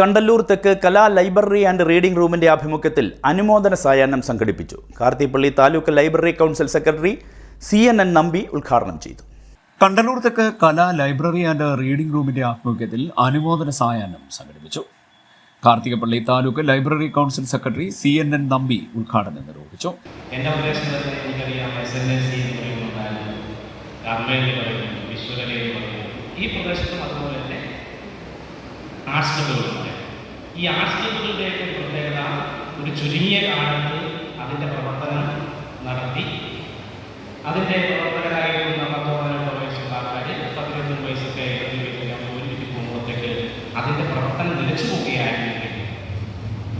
കണ്ടല്ലൂർ തെക്ക് കലാ library and reading റൂമിന്റെ ആഭിമുഖ്യത്തിൽ അനുമോദന സായാഹ്നം സംഘടിപ്പിച്ചു. Karthipally taluk library council secretary C N N Nambi ഉദ്ഘാടനം ചെയ്തു. കണ്ടല്ലൂർ തെക്ക് കലാ ലൈബ്രറി ആൻഡ് റീഡിംഗ് റൂമിന്റെ ആഭിമുഖ്യത്തിൽ അനുമോദന സായാഹ്നം സംഘടിപ്പിച്ചു. Karthikappally taluk library council secretary C N N Nambi ഉദ്ഘാടനം നിർവഹിച്ചു. എന്റെ പ്രദേശത്ത് എനിക്കറിയാം. എസ് എൻ എസ് സി എന്ന് പറയുന്നു ഈ പ്രദേശത്തും അതുപോലെ തന്നെ ക്ലബുകളുണ്ട് ഈ ആർട്സ് ക്ലബുകളുടെയൊക്കെ ഒരു പ്രത്യേകത ഒരു ചുരുങ്ങിയ കാലത്ത് അതിന്റെ പ്രവർത്തനം നടത്തി. അതിന്റെ പ്രവർത്തകരായിരുന്ന പത്തോ പതിനെട്ടോ ആൾക്കാർ പതിനൊന്ന് വയസ്സൊക്കെ ഒരുമിച്ച് പോകുമ്പോഴത്തേക്ക് അതിന്റെ പ്രവർത്തനം നിലച്ചു പോവുകയായിരുന്നെങ്കിൽ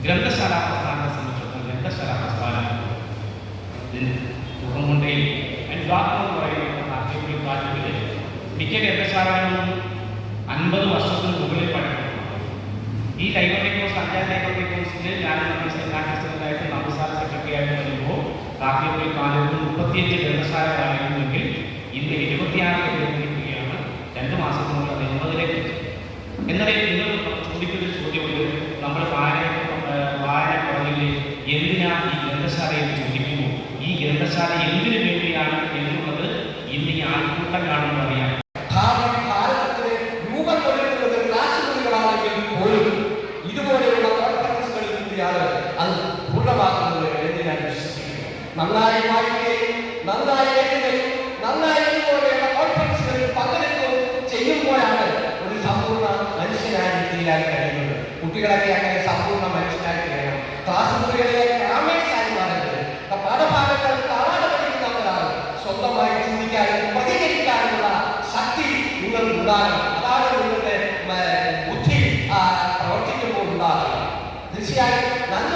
ഗ്രന്ഥശാല പ്രസ്ഥാനത്തെ സംബന്ധിച്ചിടത്തോളം ഗ്രന്ഥശാല പ്രസ്ഥാനം തുടർന്നുകൊണ്ടേ അനുവാദം എന്ന് പറയുന്ന മിക്ക ഗ്രന്ഥശാലകളും അൻപത് വർഷത്തിന് മുകളിൽ പഴക്കമുണ്ട് ഈ കോഴ്സ് അഞ്ചാം ലൈബ്രറി കോഴ്സിൽ ഞാൻ പ്രസിഡന്റായിട്ട് നമ്പസാല സെക്രട്ടറി ആയിട്ട് വരുമ്പോൾ കാർത്തികപ്പള്ളി കാലത്ത് മുപ്പത്തിയഞ്ച് ഗ്രന്ഥശാലകളായിരുന്നെങ്കിൽ ഇന്ന് ഇരുപത്തിയാറ് ഗ്രന്ഥിക്കുകയാണ് രണ്ട് മാസത്തിനുള്ളിൽ അത് എൺപതിലേക്ക് എന്നാൽ നിങ്ങൾ ചോദിക്കുന്ന ചോദ്യമുണ്ട് നമ്മൾ വായന വായന കുറവിൽ എന്തിനാ ഈ ഗ്രന്ഥശാലയിൽ ചോദിക്കുന്നു ഈ ഗ്രന്ഥശാല എന്തിനു വേണ്ടിയാണ് എന്നുള്ളത് ഇന്ന് ഈ ആൾക്കൂട്ടം കാണുമ്പോൾ നന്നായി വായിക്കുകയും നന്നായി എഴുതുകയും നന്നായി ഇതുപോലെയുള്ള കോൺഫറൻസുകളിൽ പങ്കെടുക്കുകയും ചെയ്യുമ്പോഴാണ് ഒരു സമ്പൂർണ മനുഷ്യനായി തീരാൻ കഴിയുന്നത്. കുട്ടികളൊക്കെ അങ്ങനെ സമ്പൂർണ മനുഷ്യനായി തീരണം ക്ലാസ് മുറികളിലെ ഗ്രാമീണായി മാറരുത് പാഠഭാഗങ്ങൾ കാണാതെ പഠിക്കുന്നവരാണ് സ്വന്തമായി ചിന്തിക്കാനും പ്രതികരിക്കാനുള്ള ശക്തി നിങ്ങൾക്ക് ഉണ്ടാകണം അതാണ് നിങ്ങളുടെ ബുദ്ധി പ്രവർത്തിക്കുമ്പോൾ ഉണ്ടാകുക തീർച്ചയായും നല്ല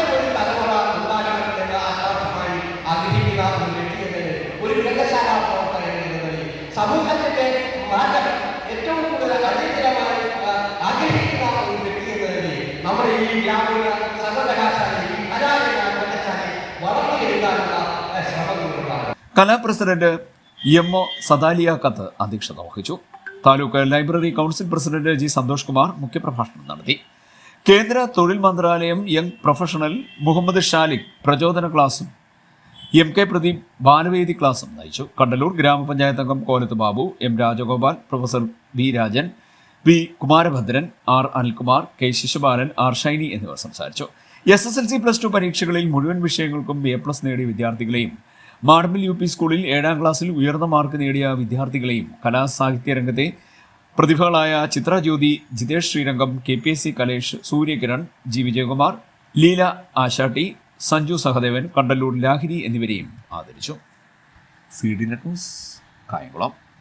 കലാ പ്രസിഡന്റ് എം ഒ സദാലിയ കത്ത് അധ്യക്ഷത വഹിച്ചു. Taluk library council president G Santhosh Kumar മുഖ്യപ്രഭാഷണം നടത്തി. കേന്ദ്ര തൊഴിൽ മന്ത്രാലയം യങ് പ്രൊഫഷണൽ മുഹമ്മദ് ഷാലിഖ് പ്രചോദന ക്ലാസും എം കെ പ്രദീപ് ബാലവേദി ക്ലാസും നയിച്ചു. കണ്ടലൂർ ഗ്രാമപഞ്ചായത്ത് അംഗം Kolath Babu M Rajagopal professor V Rajan V Kumarabhadran R Anilkumar K Sisupalan R Shiny എന്നിവർ സംസാരിച്ചു. S S L C plus two പരീക്ഷകളിൽ മുഴുവൻ വിഷയങ്ങൾക്കും എ പ്ലസ് നേടിയ വിദ്യാർത്ഥികളെയും മാർബിൾ യു പി സ്കൂളിൽ ഏഴാം ക്ലാസ്സിൽ ഉയർന്ന മാർക്ക് നേടിയ വിദ്യാർത്ഥികളെയും കലാസാഹിത്യ രംഗത്തെ പ്രതിഭകളായ Chithrajyothi Jithesh Sreerangam K P S C Kalesh Suryakiran G Vijayakumar Leela ആശാട്ടി Sanju Sahadevan Kandalloor Lahiri എന്നിവരെയും ആദരിച്ചു. C D net news Kayamkulam.